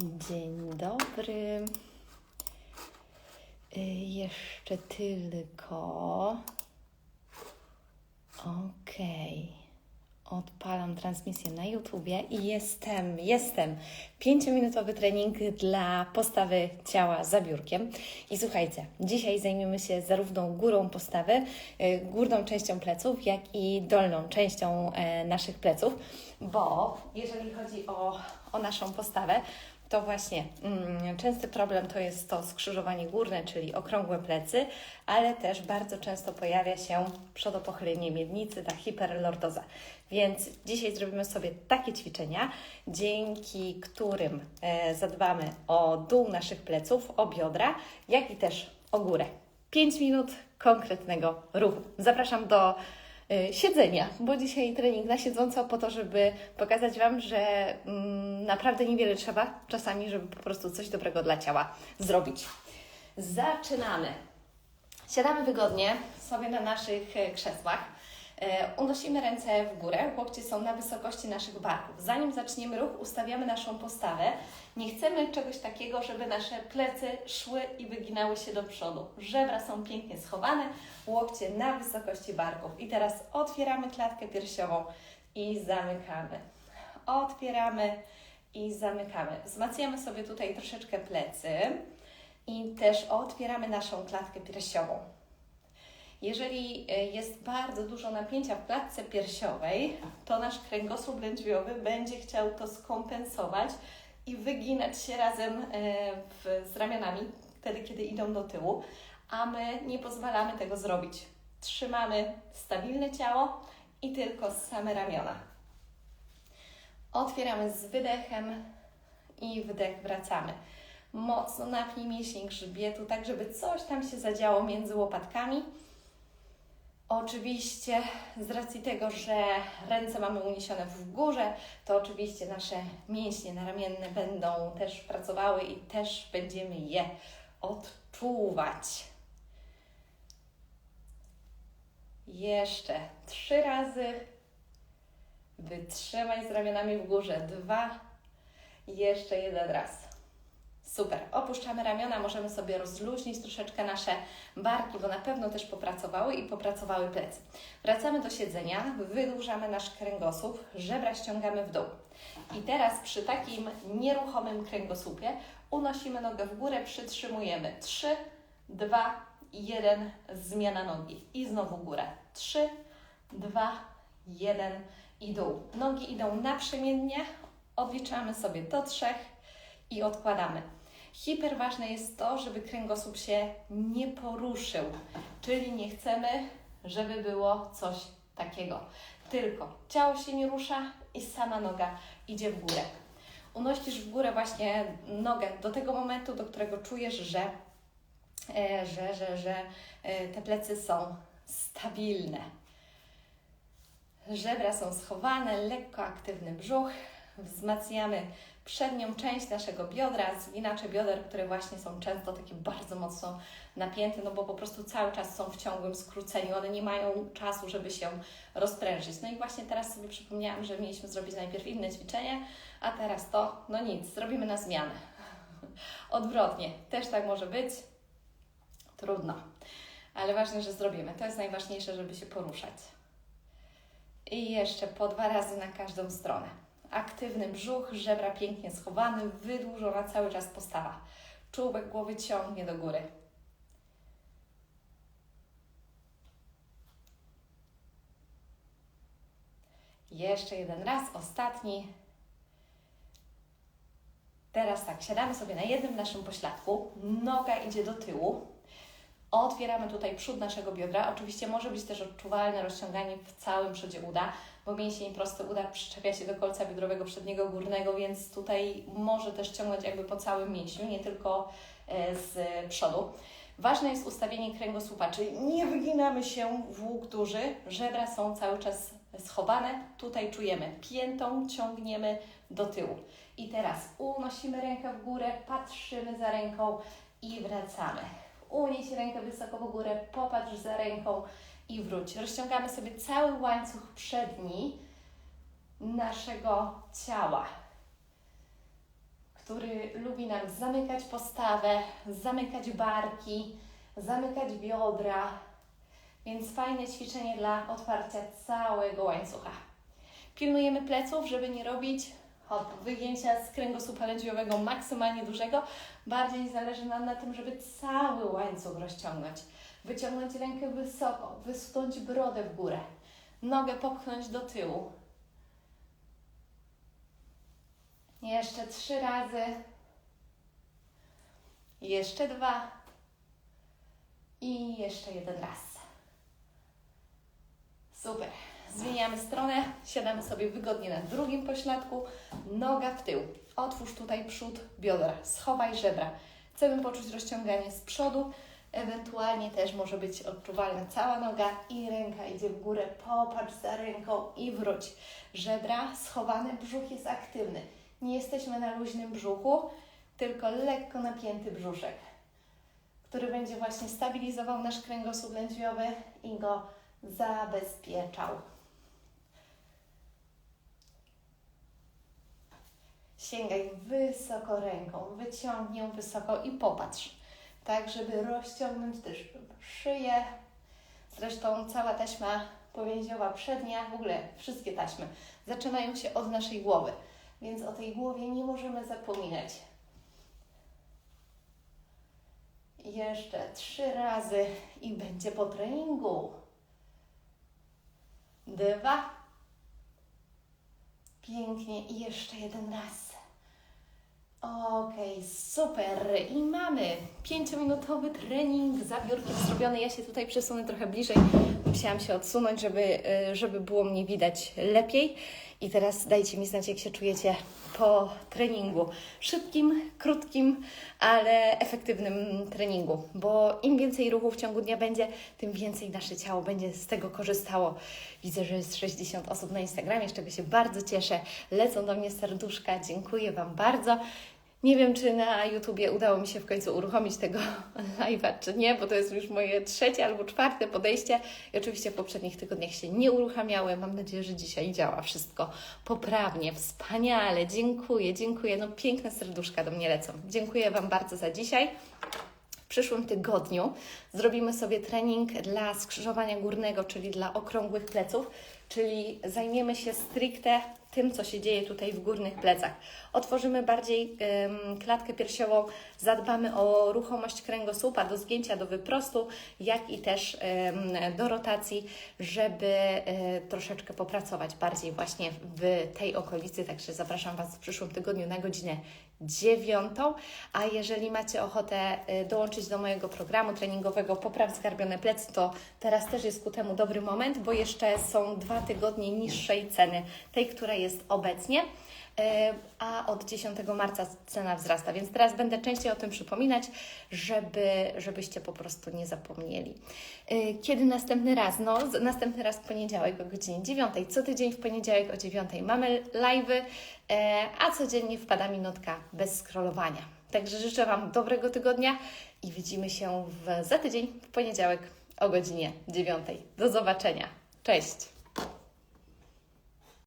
Dzień dobry. Y, jeszcze tylko. Okej. Odpalam transmisję na YouTubie i jestem, jestem. Pięciominutowy trening dla postawy ciała za biurkiem. I słuchajcie, dzisiaj zajmiemy się zarówno górą postawy, y, górną częścią pleców, jak i dolną częścią e, naszych pleców, bo jeżeli chodzi o, o naszą postawę, to właśnie mm, częsty problem to jest to skrzyżowanie górne, czyli okrągłe plecy, ale też bardzo często pojawia się przodopochylenie miednicy, ta hiperlordoza. Więc dzisiaj zrobimy sobie takie ćwiczenia, dzięki którym e, zadbamy o dół naszych pleców, o biodra, jak i też o górę. 5 minut konkretnego ruchu. Zapraszam do siedzenia, bo dzisiaj trening na siedząco po to, żeby pokazać Wam, że mm, naprawdę niewiele trzeba czasami, żeby po prostu coś dobrego dla ciała zrobić. Zaczynamy. Siadamy wygodnie sobie na naszych e, krzesłach. E, Unosimy ręce w górę, łokcie są na wysokości naszych barków. Zanim zaczniemy ruch, ustawiamy naszą postawę. Nie chcemy czegoś takiego, żeby nasze plecy szły i wyginały się do przodu. Żebra są pięknie schowane, łokcie na wysokości barków. I teraz otwieramy klatkę piersiową i zamykamy. Otwieramy i zamykamy. Wzmacniamy sobie tutaj troszeczkę plecy i też otwieramy naszą klatkę piersiową. Jeżeli e, jest bardzo dużo napięcia w klatce piersiowej, to nasz kręgosłup lędźwiowy będzie chciał to skompensować i wyginać się razem e, w, z ramionami, wtedy kiedy idą do tyłu, a my nie pozwalamy tego zrobić. Trzymamy stabilne ciało i tylko same ramiona. Otwieramy z wydechem i wdech wracamy. Mocno napnij mięsień grzbietu, tak żeby coś tam się zadziało między łopatkami. Oczywiście z racji tego, że ręce mamy uniesione w górze, to oczywiście nasze mięśnie naramienne będą też pracowały i też będziemy je odczuwać. Jeszcze trzy razy. Wytrzymaj z ramionami w górze. Dwa. Jeszcze jeden raz. Super. Opuszczamy ramiona, możemy sobie rozluźnić troszeczkę nasze barki, bo na pewno też popracowały i popracowały plecy. Wracamy do siedzenia, wydłużamy nasz kręgosłup, żebra ściągamy w dół. I teraz przy takim nieruchomym kręgosłupie unosimy nogę w górę, przytrzymujemy. 3, 2, 1, zmiana nogi. I znowu górę. 3, 2, 1 i dół. Nogi idą naprzemiennie, odliczamy sobie do trzech i odkładamy. Hiper ważne jest to, żeby kręgosłup się nie poruszył, czyli nie chcemy, żeby było coś takiego. Tylko ciało się nie rusza i sama noga idzie w górę. Unosisz w górę właśnie nogę do tego momentu, do którego czujesz, że, e, że, że, że e, te plecy są stabilne. Żebra są schowane, lekko aktywny brzuch. Wzmacniamy przednią część naszego biodra, zwinacze bioder, które właśnie są często takie bardzo mocno napięte, no bo po prostu cały czas są w ciągłym skróceniu, one nie mają czasu, żeby się rozprężyć. No i właśnie teraz sobie przypomniałam, że mieliśmy zrobić najpierw inne ćwiczenie, a teraz to, no nic, zrobimy na zmianę. Odwrotnie, też tak może być. Trudno, ale ważne, że zrobimy. To jest najważniejsze, żeby się poruszać. I jeszcze po dwa razy na każdą stronę aktywny brzuch, żebra pięknie schowany, wydłużona cały czas postawa. Czubek głowy ciągnie do góry. Jeszcze jeden raz, ostatni. Teraz tak, siadamy sobie na jednym naszym pośladku, noga idzie do tyłu, otwieramy tutaj przód naszego biodra. Oczywiście może być też odczuwalne rozciąganie w całym przodzie uda, bo mięsień prosty uda przyczepia się do kolca biodrowego przedniego górnego, więc tutaj może też ciągnąć jakby po całym mięśniu, nie tylko e, z przodu. Ważne jest ustawienie kręgosłupa, czyli nie wyginamy się w łuk duży, żebra są cały czas schowane. Tutaj czujemy piętą, ciągniemy do tyłu. I teraz unosimy rękę w górę, patrzymy za ręką i wracamy. Unieś rękę wysoko w górę, popatrz za ręką i wróć. Rozciągamy sobie cały łańcuch przedni naszego ciała, który lubi nam zamykać postawę, zamykać barki, zamykać biodra. Więc fajne ćwiczenie dla otwarcia całego łańcucha. Pilnujemy pleców, żeby nie robić hop, wygięcia z kręgosłupa lędźwiowego maksymalnie dużego. Bardziej zależy nam na tym, żeby cały łańcuch rozciągnąć. Wyciągnąć rękę wysoko, wysunąć brodę w górę, nogę popchnąć do tyłu. Jeszcze trzy razy. Jeszcze dwa. I jeszcze jeden raz. Super. Zmieniamy stronę, siadamy sobie wygodnie na drugim pośladku, noga w tył. Otwórz tutaj przód biodra, schowaj żebra. Chcemy poczuć rozciąganie z przodu, ewentualnie też może być odczuwalna cała noga i ręka idzie w górę. Popatrz za ręką i wróć. Żebra schowane, brzuch jest aktywny. Nie jesteśmy na luźnym brzuchu, tylko lekko napięty brzuszek, który będzie właśnie stabilizował nasz kręgosłup lędźwiowy i go zabezpieczał. Sięgaj wysoko ręką, wyciągnij ją wysoko i popatrz, tak żeby rozciągnąć też szyję. Zresztą cała taśma powięziowa przednia, w ogóle wszystkie taśmy zaczynają się od naszej głowy, więc o tej głowie nie możemy zapominać. Jeszcze trzy razy i będzie po treningu. Dwa. Pięknie. I jeszcze jeden raz. Okej, super. I mamy pięciominutowy trening za biurkiem zrobiony. Ja się tutaj przesunę trochę bliżej. Musiałam się odsunąć, żeby, y, żeby było mnie widać lepiej. I teraz dajcie mi znać, jak się czujecie po treningu. Szybkim, krótkim, ale efektywnym treningu, bo im więcej ruchu w ciągu dnia będzie, tym więcej nasze ciało będzie z tego korzystało. Widzę, że jest 60 osób na Instagramie, z czego się bardzo cieszę. Lecą do mnie serduszka, dziękuję Wam bardzo. Nie wiem, czy na YouTubie udało mi się w końcu uruchomić tego live'a, czy nie, bo to jest już moje trzecie albo czwarte podejście i oczywiście w poprzednich tygodniach się nie uruchamiały. Mam nadzieję, że dzisiaj działa wszystko poprawnie, wspaniale. Dziękuję, dziękuję. No piękne serduszka do mnie lecą. Dziękuję Wam bardzo za dzisiaj. W przyszłym tygodniu zrobimy sobie trening dla skrzyżowania górnego, czyli dla okrągłych pleców, czyli zajmiemy się stricte tym, co się dzieje tutaj w górnych plecach. Otworzymy bardziej ym, klatkę piersiową, zadbamy o ruchomość kręgosłupa, do zgięcia, do wyprostu, jak i też ym, do rotacji, żeby y, troszeczkę popracować bardziej właśnie w tej okolicy. Także zapraszam Was w przyszłym tygodniu na godzinę dziewiątą, a jeżeli macie ochotę y, dołączyć do mojego programu treningowego Popraw Zgarbione Plecy, to teraz też jest ku temu dobry moment, bo jeszcze są dwa tygodnie niższej ceny, tej, która jest obecnie, a od 10 marca cena wzrasta, więc teraz będę częściej o tym przypominać, żeby, żebyście po prostu nie zapomnieli. Kiedy następny raz? No, następny raz w poniedziałek o godzinie 9. Co tydzień w poniedziałek o 9 mamy live'y, e, a codziennie wpada minutka bez scrollowania. Także życzę Wam dobrego tygodnia i widzimy się w, za tydzień w poniedziałek o godzinie 9. Do zobaczenia. Cześć!